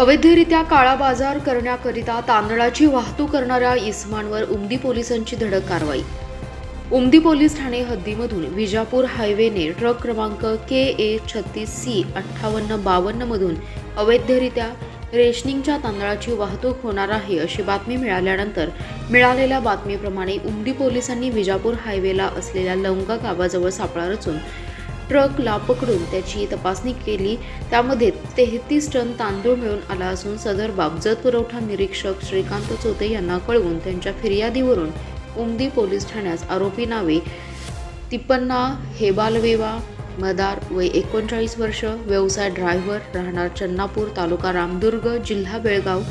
अवैधरित्या काळा बाजार करण्याकरिता तांदळाची वाहतूक करणाऱ्या इस्मानवर उमदी पोलिसांची धडक कारवाई. उमदी पोलीस ठाणे हद्दीमधून विजापूर हायवेने ट्रक क्रमांक के ए छत्तीस सी अठ्ठावन्न बावन्नमधून अवैधरित्या रेशनिंगच्या तांदळाची वाहतूक होणार आहे अशी बातमी मिळाल्यानंतर मिळालेल्या बातमीप्रमाणे उमदी पोलिसांनी विजापूर हायवेला असलेल्या लवंगा गावाजवळ सापळा रचून ट्रकला पकडून त्याची तपासणी केली. त्यामध्ये तेहतीस टन तांदूळ मिळून आला असून सदर बाबजत पुरवठा निरीक्षक श्रीकांत चोते यांना कळवून त्यांच्या फिर्यादीवरून उमदी पोलीस ठाण्यास आरोपी नावे तिप्पन्ना हेबालवेवा मदार वय एकोणचाळीस वर्ष व्यवसाय ड्रायव्हर राहणार चन्नापूर तालुका रामदुर्ग जिल्हा बेळगाव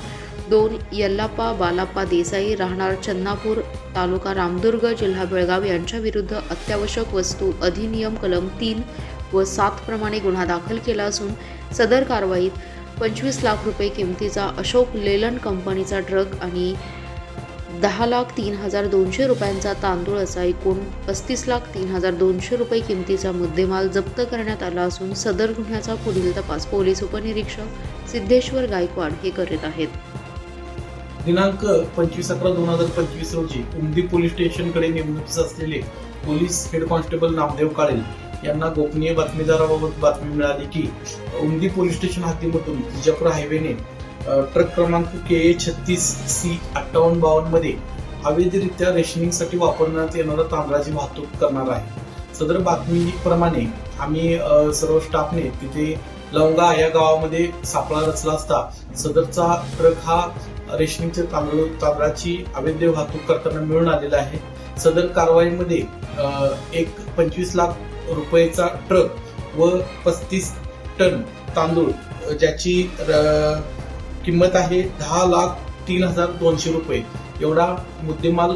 दोन यल्लाप्पा बालाप्पा देसाई राहणार चन्नापूर तालुका रामदुर्ग जिल्हा बेळगाव यांच्याविरुद्ध अत्यावश्यक वस्तू अधिनियम कलम तीन व सात प्रमाणे गुन्हा दाखल केला असून सदर कारवाईत पंचवीस लाख रुपये किमतीचा अशोक लेलन कंपनीचा ट्रक आणि दहा लाख तीन हजार दोनशे रुपयांचा तांदूळ असा एकूण पस्तीस लाख तीन हजार दोनशे रुपये किमतीचा मुद्देमाल जप्त करण्यात आला असून सदर गुन्ह्याचा पुढील तपास पोलीस उपनिरीक्षक सिद्धेश्वर गायकवाड हे करीत आहेत. दिनांक पंचवीस अकरा दोन हजार पंचवीस रोजी उमदी पोलीस स्टेशनकडे नेमणुकीस असलेले police head constable Namdev Kalel यांना गोपनीय बातमीदाराबाबत बातमी मिळाली की उमदी पोलीस स्टेशन हद्दीमधून विजापूर हायवेने ट्रक क्रमांक के ए छत्तीस सी अठ्ठावन्न बावन्नमध्ये अवैधरित्या रेशनिंगसाठी वापरण्यात येणारा तांदळाची वाहतूक करणार आहे. सदर बातमीप्रमाणे आम्ही सर्व स्टाफने तिथे लवंगा या गावामध्ये सापळा रचला असता सदरचा ट्रक हा रेशनिंगच्या तांदूळ तांदळाची अवैध वाहतूक करताना मिळून आलेला आहे. सदर कारवाईमध्ये एक पंचवीस लाख रुपयेचा ट्रक व पस्तीस टन तांदूळ ज्याची र- किंमत आहे दहा लाख तीन हजार दोनशे रुपये. एवढा मुद्देमाल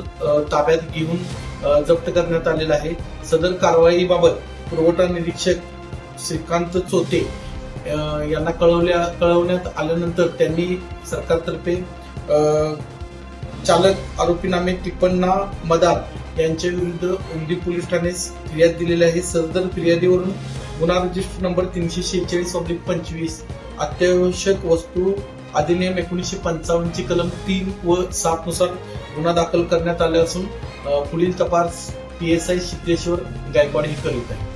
ताब्यात घेऊन जप्त करण्यात आलेला आहे. सदर कारवाईबाबत पुरवठा निरीक्षक श्रीकांत चोते यांना कळवल्या कळवण्यात आल्यानंतर त्यांनी सरकारतर्फे चालक आरोपीनामे तिप्पन्ना मदार यांच्या विरुद्ध उमदी पोलीस ठाण्यास फिर्याद दिलेली आहे. सदर फिर्यादीवरून गुन्हा रजिस्टर नंबर तीनशे शेहेचाळीस ऑब्लिक पंचवीस अत्यावश्यक वस्तू अधिनियम एकोणीसशे पंचावन्नची कलम तीन व सात नुसार गुन्हा दाखल करण्यात आला असून पुढील तपास P S I Siddheshwar Gaikwad हे करीत आहे